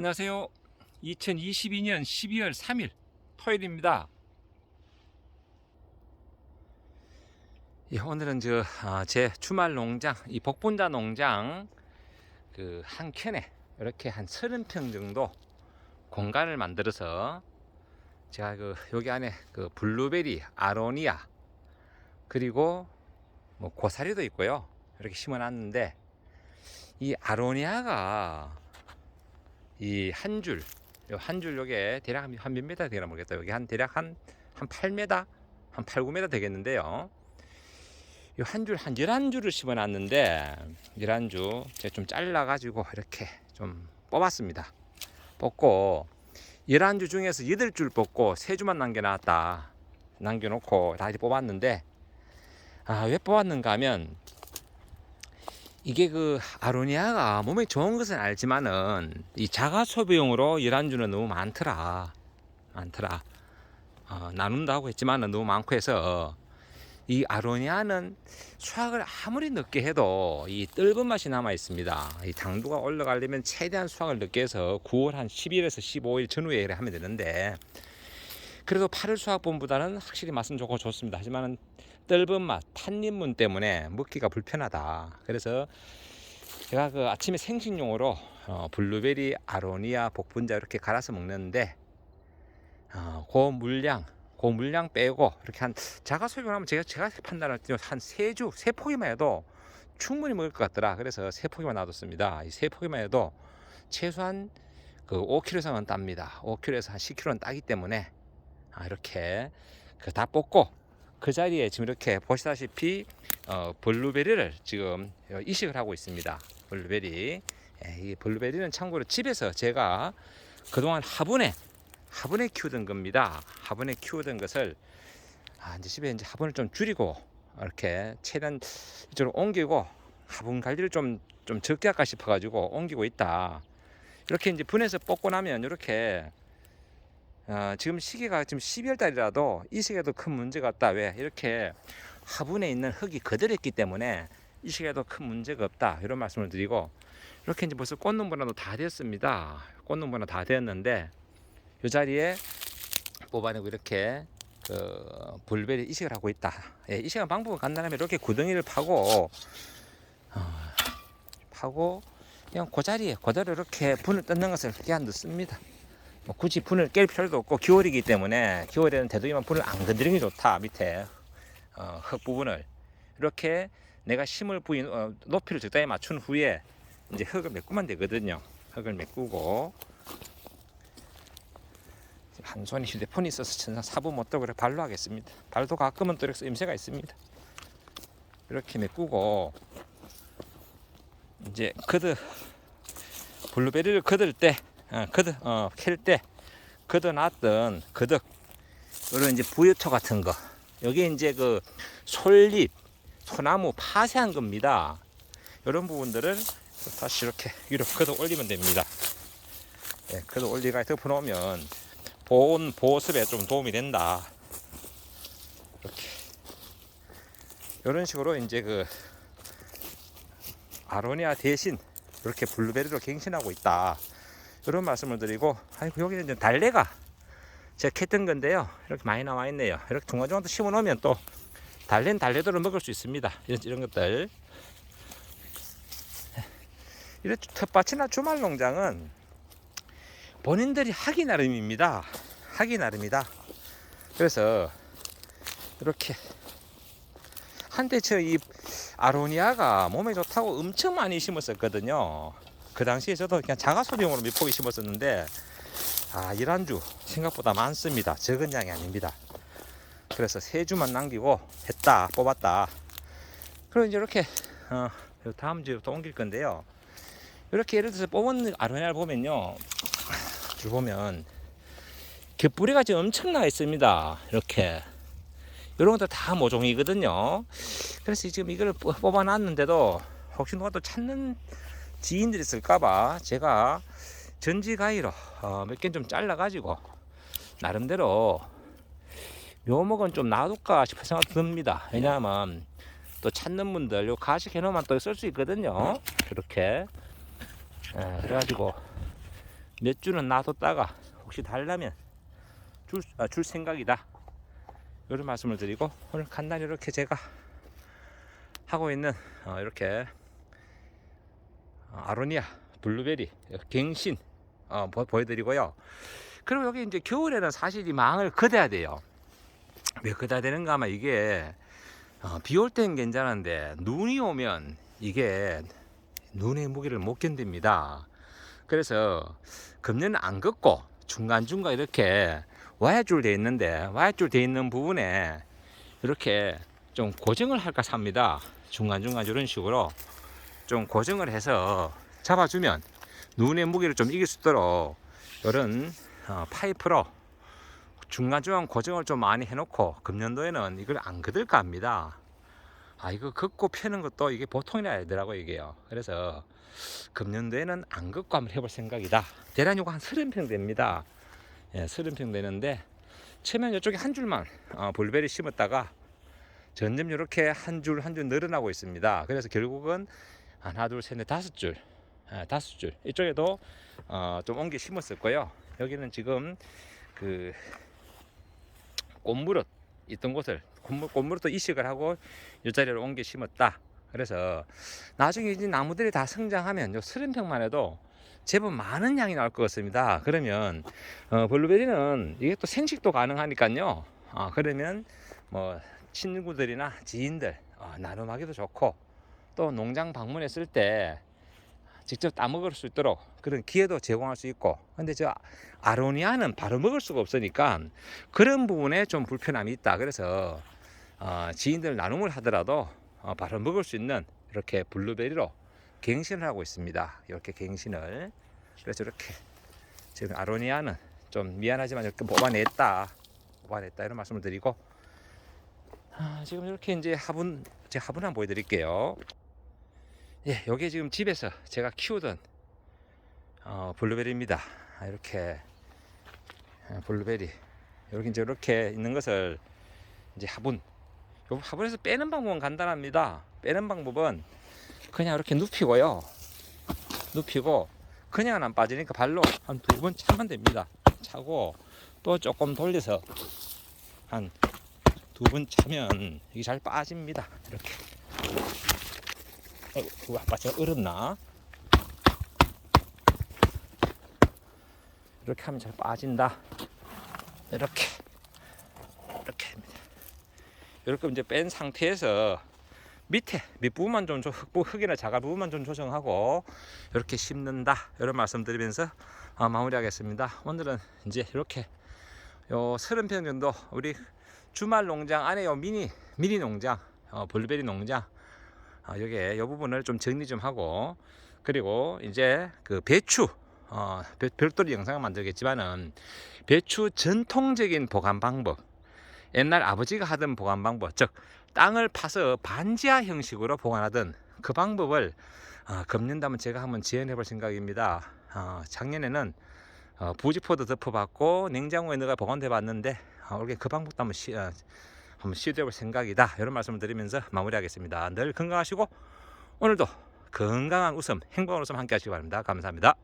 안녕하세요. 2022년 12월 3일 토요일입니다. 예, 오늘은 저, 아, 제 주말 농장, 이 복분자 농장 그 한 켠에 이렇게 한 30평 정도 공간을 만들어서 제가 그 여기 안에 그 블루베리, 아로니아 그리고 뭐 고사리도 있고요. 이렇게 심어놨는데 이 아로니아가 이 한 줄, 한 줄 요게 대략 한몇 메다 되나 모르겠다. 여기 한 대략 한, 한 8m? 한 8, 9m 되겠는데요. 요한 줄, 한 11줄을 심어 놨는데, 11줄, 제가 좀 잘라가지고 이렇게 좀 뽑았습니다. 뽑고, 11줄 중에서 8줄 뽑고 3줄만 남겨놨다. 남겨놓고 다 이렇게 뽑았는데, 아, 왜 뽑았는가 하면, 이게 그 아로니아가 몸에 좋은 것은 알지만은 이 자가 소비용으로 열안주는 너무 많더라. 많더라. 어, 나눈다고 했지만은 너무 많고 해서 이 아로니아는 수확을 아무리 늦게 해도 이 떫은 맛이 남아 있습니다. 이 당도가 올라가려면 최대한 수확을 늦게 해서 9월 한 10일에서 15일 전후에 하면 되는데 그래도 8월 수확분보다는 확실히 맛은 좋고 좋습니다 하지만은 떫은 맛, 탄닌문 때문에 먹기가 불편하다. 그래서 제가 그 아침에 생식용으로 어, 블루베리, 아로니아, 복분자 이렇게 갈아서 먹는데 어, 그 물량, 그 물량 빼고 이렇게 한 자가 소비를 하면 제가 제가 판단할 때 한 세 주, 세 포기만 해도 충분히 먹을 것 같더라. 그래서 세 포기만 놔뒀습니다. 이 세 포기만 해도 최소한 그 5kg 이상은 땁니다. 5kg에서 한 10kg는 따기 때문에 아, 이렇게 그다 뽑고 그 자리에 지금 이렇게 보시다시피 어, 블루베리를 지금 이식을 하고 있습니다. 블루베리. 예, 이 블루베리는 참고로 집에서 제가 그동안 화분에 화분에 키우던 겁니다. 화분에 키우던 것을 아, 이제 집에 이제 화분을 좀 줄이고 이렇게 최대한 이쪽으로 옮기고 화분 관리를 좀 좀 적게 할까 싶어가지고 옮기고 있다. 이렇게 이제 분해서 뽑고 나면 이렇게 어, 지금 시기가 지금 12월 달이라도 이 시기에도 큰 문제가 없다. 왜? 이렇게 화분에 있는 흙이 그대로 있기 때문에 이 시기에도 큰 문제가 없다. 이런 말씀을 드리고 이렇게 이제 벌써 분화도 다. 꽃눈 분화 다 되었는데 이 자리에 뽑아내고 이렇게 그 불베리 이식을 하고 있다. 예, 이식한 방법은 간단하면 이렇게 구덩이를 파고 어, 파고 그냥 그 자리에 그대로 이렇게 분을 뜯는 것을 그냥 넣습니다. 뭐 굳이 분을 깰 필요도 없고 겨울이기 때문에 겨울에는 대두기만 분을 안 건드리는 게 좋다 밑에. 어, 흙 부분을. 이렇게 내가 심을 부위 어, 높이를 적당히 맞춘 후에 이제 흙을 메꾸면 되거든요. 흙을 메꾸고. 한 손에 휴대폰이 있어서 천상 사부 못도 그래 발로 하겠습니다. 발도 가끔은 또 이렇게 임새가 있습니다. 이렇게 메꾸고 이제 그드 블루베리를 거들 때 어, 거드, 어, 캘때 걷어놨던 거덕, 이런 이제 부유토 같은 거. 여기 이제 그 솔잎, 소나무 파쇄한 겁니다. 이런 부분들을 다시 이렇게 위로 걷어 올리면 됩니다. 예, 걷어 올리가 덮어 놓으면 보온, 보습에 좀 도움이 된다. 이렇게. 이런 식으로 이제 그 아로니아 대신 이렇게 블루베리로 갱신하고 있다. 그런 말씀을 드리고 아이고 여기는 이제 달래가 제가 캤던 건데요. 이렇게 많이 나와 있네요. 이렇게 중간중간 심어 놓으면 또 달래는 달래대로 먹을 수 있습니다. 이런, 이런 것들. 이런 텃밭이나 주말 농장은 본인들이 하기 나름입니다. 하기 나름이다. 그래서 이렇게 한때 저 이 아로니아가 몸에 좋다고 엄청 많이 심었었거든요 그 당시에 저도 그냥 자가 소비용으로 몇 포기 심었었는데 아 이란주 생각보다 많습니다. 적은 양이 아닙니다. 그래서 세 주만 남기고 했다 뽑았다. 그리고 이제 이렇게 어, 다음 주에 또 옮길 건데요. 이렇게 예를 들어서 뽑은 아로니아를 보면요. 줄 보면 겹뿌리가 지금 엄청 나 있습니다. 이렇게. 이런 것들 다 모종이거든요. 그래서 지금 이걸 뽑아 놨는데도 혹시 누가 또 찾는 지인들이 있을까봐 제가 전지 가위로 어, 몇 개 좀 잘라가지고 나름대로 묘목은 좀 놔둘까 싶은 생각 듭니다. 왜냐하면 또 찾는 분들 요 가식 해놓으면 또 쓸 수 있거든요. 이렇게 에, 그래가지고 몇 주는 놔뒀다가 혹시 달라면 줄, 아, 줄 생각이다. 이런 말씀을 드리고 오늘 간단히 이렇게 제가 하고 있는 어, 이렇게 어, 아로니아 블루베리 갱신 어, 보, 보여드리고요. 그리고 여기 이제 겨울에는 사실 이 망을 걷어야 돼요. 왜 걷어야 되는가 하면 이게 어, 비올 땐 괜찮은데 눈이 오면 이게 눈의 무게를 못 견딥니다. 그래서 금년은 안 걷고 중간중간 이렇게 와야줄 돼 있는데 와야줄 돼 있는 부분에 이렇게 좀 고정을 할까 삽니다. 중간중간 이런 식으로 좀 고정을 해서 잡아주면 눈의 무게를 좀 이길 수 있도록 이런 어, 파이프로 중간중간 고정을 좀 많이 해놓고 금년도에는 이걸 안 걷을까 합니다. 아 이거 걷고 펴는 것도 이게 보통이 아니더라고 이게요. 그래서 금년도에는 안 걷고 한번 해볼 생각이다. 대략 요거 한 30평 됩니다. 예, 30평 되는데 처음엔 이쪽에 한 줄만 어, 볼베리 심었다가 점점 이렇게 한 줄 한 줄 늘어나고 있습니다. 그래서 결국은 하나 둘 셋 넷 다섯 줄 예, 다섯 줄 이쪽에도 어, 좀 옮겨 심었을 거예요. 여기는 지금 그 꽃무릇 있던 곳을 꽃무- 꽃무릇도 이식을 하고 이 자리로 옮겨 심었다. 그래서 나중에 이제 나무들이 다 성장하면 요 30평만 해도 제법 많은 양이 나올 것 같습니다. 그러면 어, 블루베리는 이게 또 생식도 가능하니까요. 어, 그러면 뭐 친구들이나 지인들 어, 나눔하기도 좋고 또 농장 방문했을 때 직접 따먹을 수 있도록 그런 기회도 제공할 수 있고 근데 저 아로니아는 바로 먹을 수가 없으니까 그런 부분에 좀 불편함이 있다. 그래서 어, 지인들 나눔을 하더라도 어, 바로 먹을 수 있는 이렇게 블루베리로 갱신을 하고 있습니다. 이렇게 갱신을. 그래서 이렇게 지금 아로니아는 좀 미안하지만 이렇게 뽑아냈다 뽑아냈다 이런 말씀을 드리고 아, 지금 이렇게 이제 화분 제가 화분 한번 보여드릴게요 예, 여기 지금 집에서 제가 키우던 어, 블루베리입니다. 아, 이렇게 어, 블루베리 이렇게 이제 이렇게 있는 것을 이제 화분 요 화분에서 빼는 방법은 간단합니다. 빼는 방법은 그냥 이렇게 눕히고요. 눕히고 그냥은 안 빠지니까 발로 한 두 번 차면 됩니다. 차고 또 조금 돌려서 한 두 번 차면 이게 잘 빠집니다. 이렇게. 어, 그거 아빠 제가 얼었나? 이렇게 하면 잘 빠진다. 이렇게 이렇게 합니다. 이렇게 이제 뺀 상태에서 밑에 밑부분만 좀 조- 흙부 흙이나 자갈 부분만 좀 조정하고 이렇게 심는다 이런 말씀드리면서 어, 마무리하겠습니다. 오늘은 이제 이렇게 요 30평 정도 우리 주말 농장 안에 요 미니 미니 농장 어, 블루베리 농장 아, 여기에 이 부분을 좀 정리 좀 하고 그리고 이제 그 배추 어, 별- 별도로 영상을 만들겠지만은 배추 전통적인 보관 방법 옛날 아버지가 하던 보관 방법 즉 땅을 파서 반지하 형식으로 보관하던 그 방법을 어, 금년다면 제가 한번 지원해 볼 생각입니다. 어, 작년에는 어, 부지포도 덮어봤고 냉장고에 넣어 보관해 봤는데 어, 올해 그 방법도 한번 시, 어, 한번 시도해 볼 생각이다. 이런 말씀을 드리면서 마무리하겠습니다. 늘 건강하시고 오늘도 건강한 웃음, 행복한 웃음 함께 하시기 바랍니다. 감사합니다.